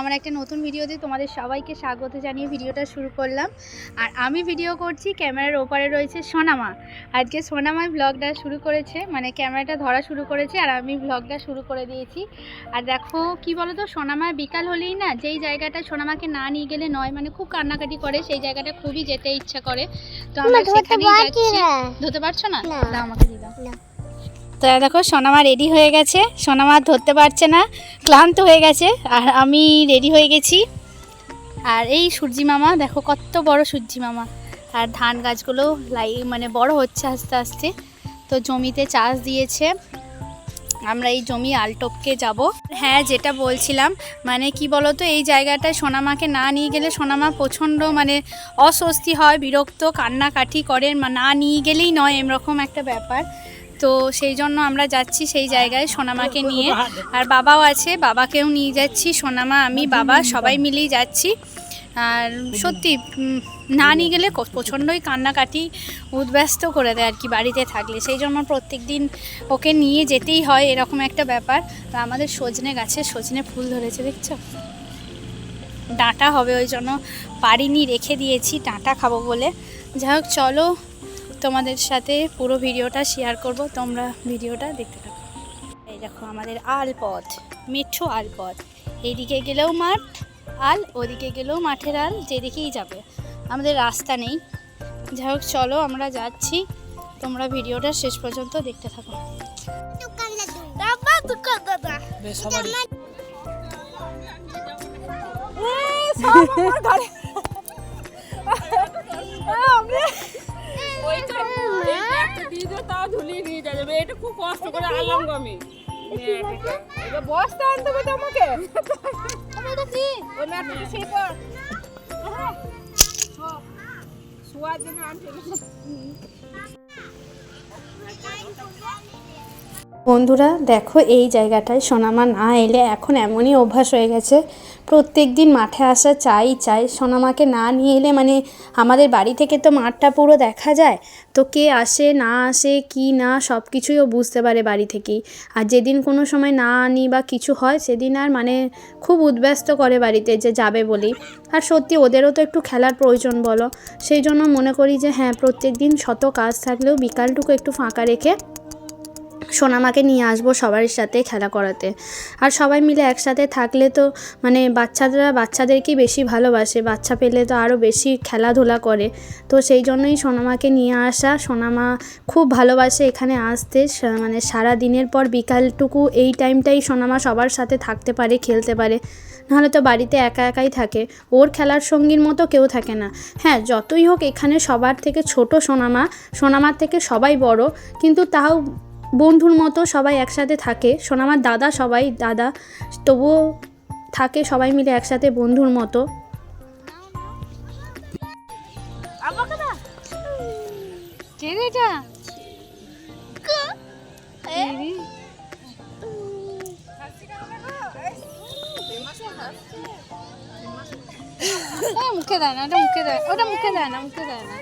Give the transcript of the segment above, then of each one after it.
আমার একটা নতুন ভিডিওতে তোমাদের সবাইকে স্বাগত জানিয়ে ভিডিওটা শুরু করলাম। আর আমি ভিডিও করছি ক্যামেরার ওপারে রয়েছে সোনামা। আজকে সোনামায় ব্লগটা শুরু করেছে মানে ক্যামেরাটা ধরা শুরু করেছে আর আমি ব্লগটা শুরু করে দিয়েছি। আর দেখো কি বলো তো সোনামা বিকাল হলেই না যেই জায়গাটা সোনামাকে না নিয়ে গেলে নয় মানে খুব কান্নাকাটি করে সেই জায়গাটা খুবই যেতে ইচ্ছা করে। তো আমরা সেখানেই যাচ্ছি। ধরতে পারছ না। আমাকে না। তো দেখো, সোনামা রেডি হয়ে গেছে। সোনামা ধরতে পারছে না, ক্লান্ত হয়ে গেছে, আর আমি রেডি হয়ে গেছি। আর এই সূর্যি মামা, দেখো কত বড় সূর্যি মামা। আর ধান গাছগুলো লাই মানে বড় হচ্ছে আস্তে আস্তে। তো জমিতে চাষ দিয়েছে। আমরা এই জমি আলটপকে যাব। হ্যাঁ যেটা বলছিলাম মানে কি বলতো, এই জায়গাটায় সোনামাকে না নিয়ে গেলে সোনামা প্রচণ্ড মানে অস্বস্তি হয়, বিরক্ত, কান্নাকাটি করে মা- না নিয়ে গেলেই নয়, এরকম একটা ব্যাপার। তো সেই জন্য আমরা যাচ্ছি সেই জায়গায় সোনামাকে নিয়ে। আর বাবাও আছে বাবাকেও নিয়ে যাচ্ছি সোনামা আমি বাবা সবাই মিলেই যাচ্ছি। আর সত্যি না নিয়ে গেলে প্রচণ্ডই কান্নাকাটি উদ্ব্যস্ত করে দেয় আর কি বাড়িতে থাকলে। সেই জন্য প্রত্যেক দিন ওকে নিয়ে যেতেই হয় এরকম একটা ব্যাপার। তো আমাদের সজনে গাছে সজনে ফুল ধরেছে দেখছ? ডাঁটা হবে ওই জন্য। পারিনি রেখে দিয়েছি ডাঁটা খাব বলে। যাই হোক চলো তোমাদের সাথে পুরো ভিডিওটা শেয়ার করব তোমরা ভিডিওটা দেখতে থাকো। এই দেখো আমাদের আলপথ মেঠো আলপথ। এইদিকে গেলেও মাঠ আল ওদিকে গেলেও মাঠের আল যেদিকেই যাবে। আমাদের রাস্তা নেই। যাই হোক চলো আমরা যাচ্ছি। তোমরা ভিডিওটা শেষ পর্যন্ত দেখতে থাকো। ব্যাগটা তাও ঝুলিয়ে নিয়ে যাবে। এটা খুব কষ্ট করে আনলাম আমি। এটা বস্তা আনতে হবে তোমাকে ওই ম্যাটটা সেই পর। শোয়ার জন্য আনতে। বন্ধুরা, দেখো এই জায়গাটায় সোনামা না এলে এখন এমনই অভ্যাস হয়ে গেছে। প্রত্যেক দিন মাঠে আসা চাই চাই। সোনামাকে না নিয়ে এলে মানে আমাদের বাড়ি থেকে তো মাঠটা পুরো দেখা যায়। তো কে আসে, না আসে, কি না সব কিছুই ও বুঝতে পারে বাড়ি থেকেই। আর যেদিন কোনো সময় না আনি বা কিছু হয়, সেদিন আর মানে খুব উদ্ব্যস্ত করে বাড়িতে যে যাবে বলেই। আর সত্যি ওদেরও তো একটু খেলার প্রয়োজন বলো। সেই জন্য মনে করি যে হ্যাঁ প্রত্যেক দিন শত কাজ থাকলেও বিকালটুকু একটু ফাঁকা রেখে সোনামাকে নিয়ে আসব সবার সাথে খেলা করাতে। আর সবাই মিলে একসাথে থাকলে তো মানে বাচ্চারা, বাচ্চাদেরকেই বেশি ভালোবাসে। বাচ্চা পেলে তো আরও বেশি খেলাধুলা করে। তো সেই জন্যই সোনামাকে নিয়ে আসা। সোনামা খুব ভালোবাসে এখানে আসতে। মানে সারা দিনের পর বিকালটুকু এই টাইমটাই সোনামা সবার সাথে থাকতে পারে, খেলতে পারে। নাহলে তো বাড়িতে একা একাই থাকে। ওর খেলার সঙ্গীর মতো কেউ থাকে না। হ্যাঁ যতই হোক এখানে সবার থেকে ছোট সোনামা। সোনামার থেকে সবাই বড়। কিন্তু তাও বন্ধুর মতো সবাই একসাথে থাকে। সোনামার দাদা সবাই দাদা তবুও থাকে সবাই মিলে একসাথে বন্ধুর মতো। মুখে দেয় না ওটা মুখে দেয় ওটা মুখে দেয় না মুখে দেয় না।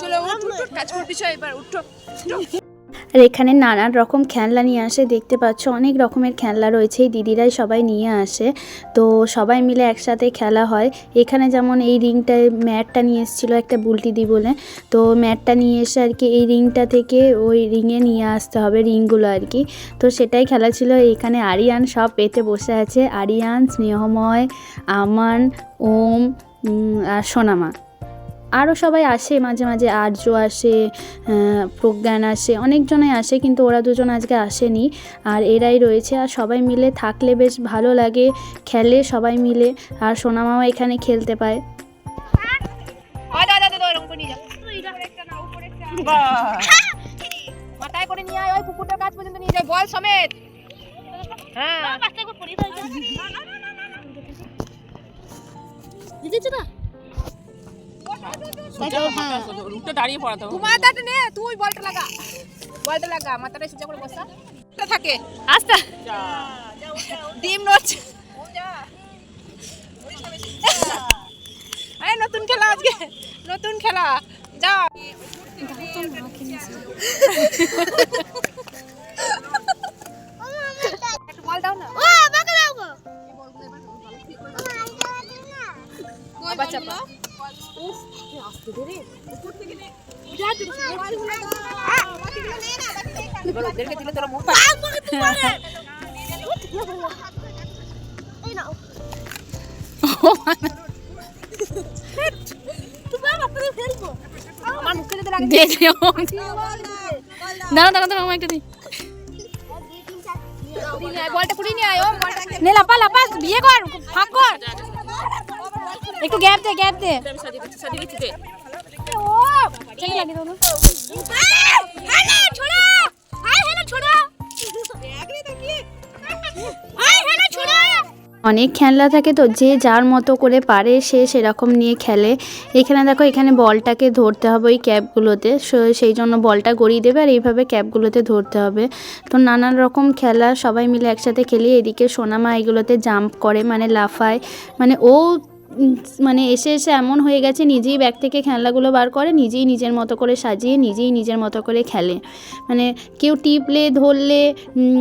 চলো উঠ উঠ উঠ, কাজ করবি এবার উঠো আর এখানে নানান রকম খেলনা নিয়ে আসে দেখতে পাচ্ছ অনেক রকমের খেলনা রয়েছে এই দিদিরাই সবাই নিয়ে আসে। তো সবাই মিলে একসাথে খেলা হয়। এখানে যেমন এই রিংটায় ম্যাটটা নিয়ে এসেছিল একটা বুলটি দি বলে। তো ম্যাটটা নিয়ে এসে আর কি এই রিংটা থেকে ওই রিংয়ে নিয়ে আসতে হবে রিংগুলো আর কি। তো সেটাই খেলা ছিল। এখানে আরিয়ান সব পেতে বসে আছে। আরিয়ান স্নেহময় আমান ওম আর সোনামা। আরও সবাই আসে মাঝে মাঝে আর্য আসে প্রজ্ঞান আসে অনেকজনে আসে কিন্তু ওরা দুজন আজকে আসেনি আর এরাই রয়েছে আর সবাই মিলে থাকলে বেশ ভালো লাগে খেলে সবাই মিলে আর সোনামাও এখানে খেলতে পায়। মাথায় করে নিয়ে আয় ওই পুকুরটার কাছ পর্যন্ত নিয়ে যায় বল সমেত। হ্যাঁ। দাঁড়িয়ে তুই লাগা। লাগা করে থাকে। নতুন খেলা আজকে। নতুন খেলা। যা। বাচ্চা উফ আস্তে ধরে উপর থেকে নে যা তুই এবার ওদেরকে দিলে তোরা বিয়ে কর ফাঁক কর। একটু গ্যাপ দে গ্যাপ দে। অনেক খেলনা থাকে তো যে যার মতো করে পারে সে সেরকম নিয়ে খেলে। এখানে দেখো এখানে বলটাকে ধরতে হবে ওই ক্যাপগুলোতে সেই জন্য বলটা গড়িয়ে দেবে আর এইভাবে ক্যাপগুলোতে ধরতে হবে। তো নানান রকম খেলা সবাই মিলে একসাথে খেলি এদিকে সোনামা এগুলোতে জাম্প করে মানে লাফায়। মানে ও মানে এসে এসে এমন হয়ে গেছে, নিজেই ব্যাগ থেকে খেলনাগুলো বার করে, নিজেই নিজের মতো করে সাজিয়ে, নিজেই নিজের মতো করে খেলে। মানে কেউ টিপলে, ধরলে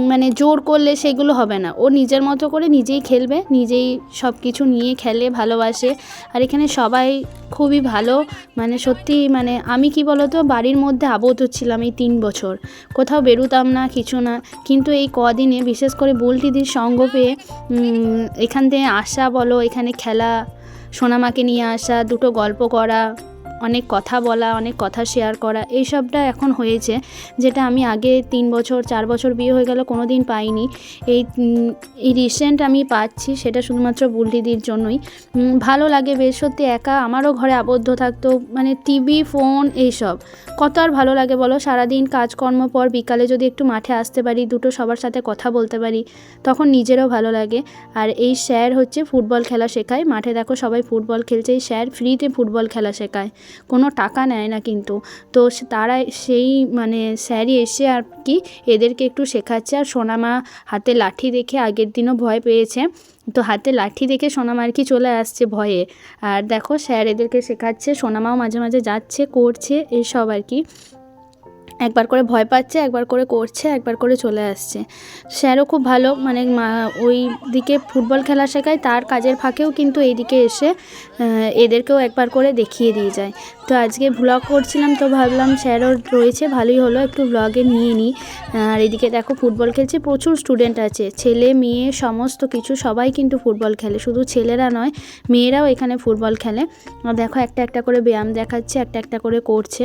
মানে জোর করলে সেগুলো হবে না। ও নিজের মতো করে নিজেই খেলবে, নিজেই সব কিছু নিয়ে খেলে, ভালোবাসে। আর এখানে সবাই খুবই ভালো। মানে সত্যি মানে আমি কি বলতো, বাড়ির মধ্যে আবদ্ধ ছিলাম এই তিন বছর। কোথাও বেরোতাম না, কিছু না। কিন্তু এই কদিনে, বিশেষ করে বুলটিদির সঙ্গ পেয়ে এখান থেকে আসা বলো, এখানে খেলা সোনামাকে নিয়ে আসা দুটো গল্প করা। অনেক কথা বলা, অনেক কথা শেয়ার করা, এইসবটা এখন হয়েছে। যেটা আমি আগে তিন বছর, চার বছর বিয়ে হয়ে গেল কোনো দিন পাইনি। এই এই রিসেন্ট আমি পাচ্ছি, সেটা শুধুমাত্র বুলটিদির জন্যই। ভালো লাগে বেশ, সত্যি একা, আমারও ঘরে আবদ্ধ থাকতো মানে টিভি ফোন এইসব। কত আর ভালো লাগে বলো? সারাদিন কাজকর্ম পর বিকালে যদি একটু মাঠে আসতে পারি, দুটো সবার সাথে কথা বলতে পারি, তখন নিজেরও ভালো লাগে। আর এই স্যার হচ্ছে ফুটবল খেলা শেখায়। মাঠে দেখো সবাই ফুটবল খেলছে, এই স্যার ফ্রিতে ফুটবল খেলা শেখায়। কোনো টাকা নেয় না কিন্তু। তো তারা সেই মানে স্যারই এসে আর কি এদেরকে একটু শেখাচ্ছে। আর সোনামা হাতে লাঠি দেখে আগের দিনও ভয় পেয়েছে। তো হাতে লাঠি দেখে সোনামা আর কি চলে আসছে ভয়ে। আর দেখো স্যার এদেরকে শেখাচ্ছে, সোনামাও মাঝে মাঝে যাচ্ছে, করছে এসব আর কি। একবার করে ভয় পাচ্ছে, একবার করে করছে, একবার করে চলে আসছে। স্যারও খুব ভালো মানে ওই দিকে ফুটবল খেলা শেখায়, তার কাজের ফাঁকেও কিন্তু এইদিকে এসে এদেরকেও একবার করে দেখিয়ে দিয়ে যায়। তো আজকে ভ্লগ করছিলাম, তো ভাবলাম স্যারও রয়েছে, ভালোই হলো, একটু ভ্লগে নিয়ে নিই। আর এদিকে দেখো ফুটবল খেলছে, প্রচুর স্টুডেন্ট আছে, ছেলে, মেয়ে, সমস্ত কিছু, সবাই কিন্তু ফুটবল খেলে, শুধু ছেলেরা নয়, মেয়েরাও এখানে ফুটবল খেলে। দেখো একটা একটা করে ব্যায়াম দেখাচ্ছে, একটা একটা করে করছে।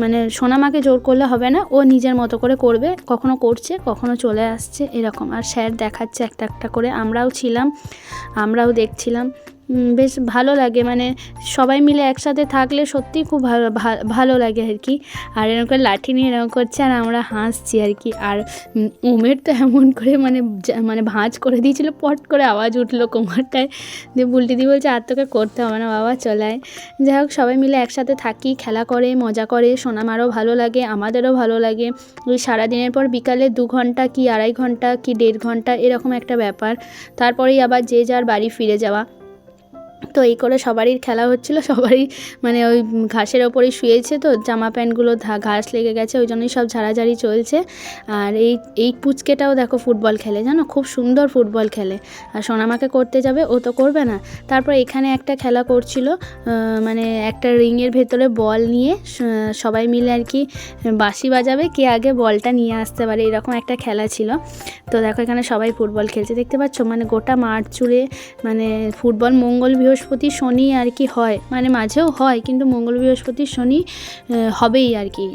মানে সোনামাকে জোর করলে হবে না। ও নিজের মতো করে করবে, কখনো করছে, কখনো চলে আসছে, এরকম। আর স্যার দেখাচ্ছে একটা একটা করে। আমরাও ছিলাম, আমরাও দেখছিলাম। বেশ ভালো লাগে। মানে সবাই মিলে একসাথে থাকলে সত্যিই খুব ভালো ভালো লাগে আর কি। আর এরকম করে লাঠি নিয়ে এরকম করছে আর আমরা হাসছি আর কি। আর উমের তো এমন করে মানে মানে ভাঁজ করে দিয়েছিল, পট করে আওয়াজ উঠল কোমরটায়। দিয়ে বুলটিদি বলছে, আর তোকে করতে হবে না বাবা চলায় যাই হোক, সবাই মিলে একসাথে থাকি, খেলা করে, মজা করে, সোনামারও ভালো লাগে, আমাদেরও ভালো লাগে। ওই সারাদিনের পর বিকালে দু ঘণ্টা কি আড়াই ঘণ্টা কি দেড় ঘণ্টা এরকম একটা ব্যাপার। তারপরেই আবার যে যার বাড়ি ফিরে যাওয়া। তো এই করে সবারই খেলা হচ্ছিল, সবারই মানে ওই ঘাসের ওপরেই শুয়েছে তো, জামা প্যান্টগুলো ঘাস লেগে গেছে, ওই জন্যই সব ঝাড়াঝাড়ি চলছে। আর এই এই পুচকেটাও দেখো ফুটবল খেলে, জানো? খুব সুন্দর ফুটবল খেলে। আর সোনামাকে করতে যাবে, ও তো করবে না। তারপর এখানে একটা খেলা করছিল মানে একটা রিংয়ের ভেতরে বল নিয়ে সবাই মিলে আর কি বাঁশি বাজাবে, কে আগে বলটা নিয়ে আসতে পারে, এরকম একটা খেলা ছিল। তো দেখো এখানে সবাই ফুটবল খেলছে, দেখতে পাচ্ছ? মানে গোটা মাঠ জুড়ে মানে ফুটবল মঙ্গল বৃহস্পতি শনি আর কি হয়। মানে মাঝেও হয়, কিন্তু মঙ্গল বৃহস্পতি শনি হবেই আর কি।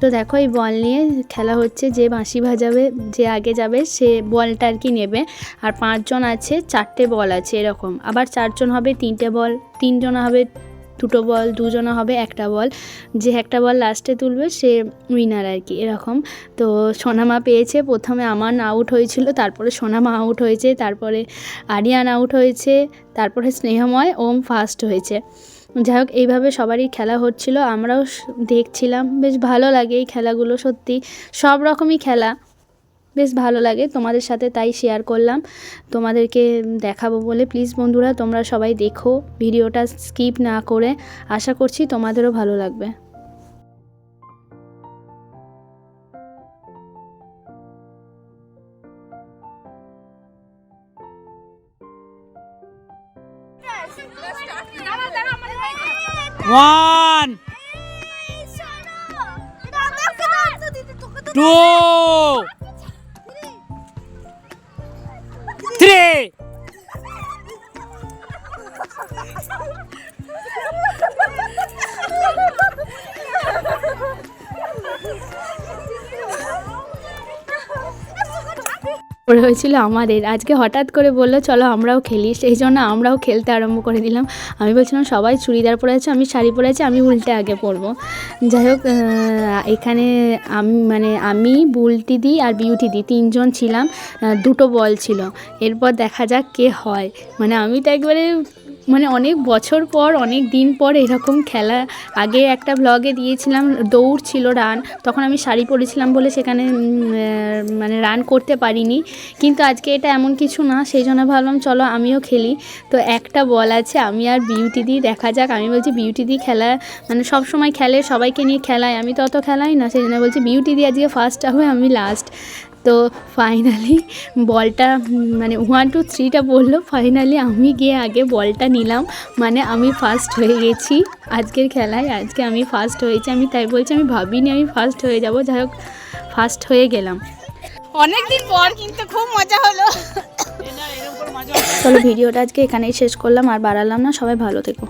তো দেখো এই বল নিয়ে খেলা হচ্ছে, যে বাঁশি ভাজাবে যে আগে যাবে, সে বলটা আর কি নেবে। আর পাঁচজন আছে, চারটে বল আছে এরকম। আবার চারজন হবে তিনটে বল, তিনজন হবে দুটো বল দুজনে হবে একটা বল। যে একটা বল লাস্টে তুলবে, সে উইনার আর কি, এরকম। তো সোনামা পেয়েছে, প্রথমে আমান আউট হয়েছিল, তারপরে সোনামা আউট হয়েছে, তারপরে আরিয়ান আউট হয়েছে, তারপরে স্নেহময়, ওম ফার্স্ট হয়েছে। যাই হোক, এইভাবে সবারই খেলা হচ্ছিল, আমরাও দেখছিলাম, বেশ ভালো লাগে এই খেলাগুলো সত্যি, সব রকমই খেলা। বেশ ভালো লাগে তোমাদের সাথে তাই শেয়ার করলাম। তোমাদেরকে দেখাবো বলে। প্লিজ বন্ধুরা তোমরা সবাই দেখো ভিডিওটা স্কিপ না করে। আশা করছি তোমাদেরও ভালো লাগবে। ওয়ান তোকে তো পরে হয়েছিল আমাদের। আজকে হঠাৎ করে বলল, চলো আমরাও খেলি। সেই জন্য আমরাও খেলতে আরম্ভ করে দিলাম। আমি বলছিলাম, সবাই চুড়িদার পরে আছে, আমি শাড়ি পরে আছি, আমি উল্টে আগে পরবো। যাই হোক এখানে আমি মানে আমি, বুলটি দিই আর বিউটি দিই তিনজন ছিলাম। দুটো বল ছিল। এরপর দেখা যাক কে হয়। মানে আমি তো একবারে মানে অনেক বছর পর, অনেক দিন পর এরকম খেলা, আগে একটা ব্লগে দিয়েছিলাম, দৌড় ছিল রান তখন আমি শাড়ি পরেছিলাম বলে সেখানে মানে রান করতে পারিনি। কিন্তু আজকে এটা এমন কিছু না, সেই জন্য ভাবলাম চলো আমিও খেলি। তো একটা বল আছে, আমি আর বিউটি দি, দেখা যাক। আমি বলছি বিউটি দি খেলা মানে সব সময় খেলে, সবাইকে নিয়ে খেলায় আমি তো অত খেলাই না, সেই জন্য বলছি বিউটি দি আজকে ফার্স্ট হবে, আমি লাস্ট তো ফাইনালি বলটা মানে ওয়ান টু থ্রিটা বলল। ফাইনালি আমি গিয়ে আগে বলটা নিলাম। মানে আমি ফার্স্ট হয়ে গেছি আজকের খেলায়। আজকে আমি ফার্স্ট হয়েছি। আমি তাই বলছি আমি ভাবিনি আমি ফার্স্ট হয়ে যাব। যাই হোক ফার্স্ট হয়ে গেলাম। অনেকদিন পর কিন্তু খুব মজা হলো। চলো ভিডিওটা আজকে এখানেই শেষ করলাম। আর বাড়ালাম না সবাই ভালো থেকো।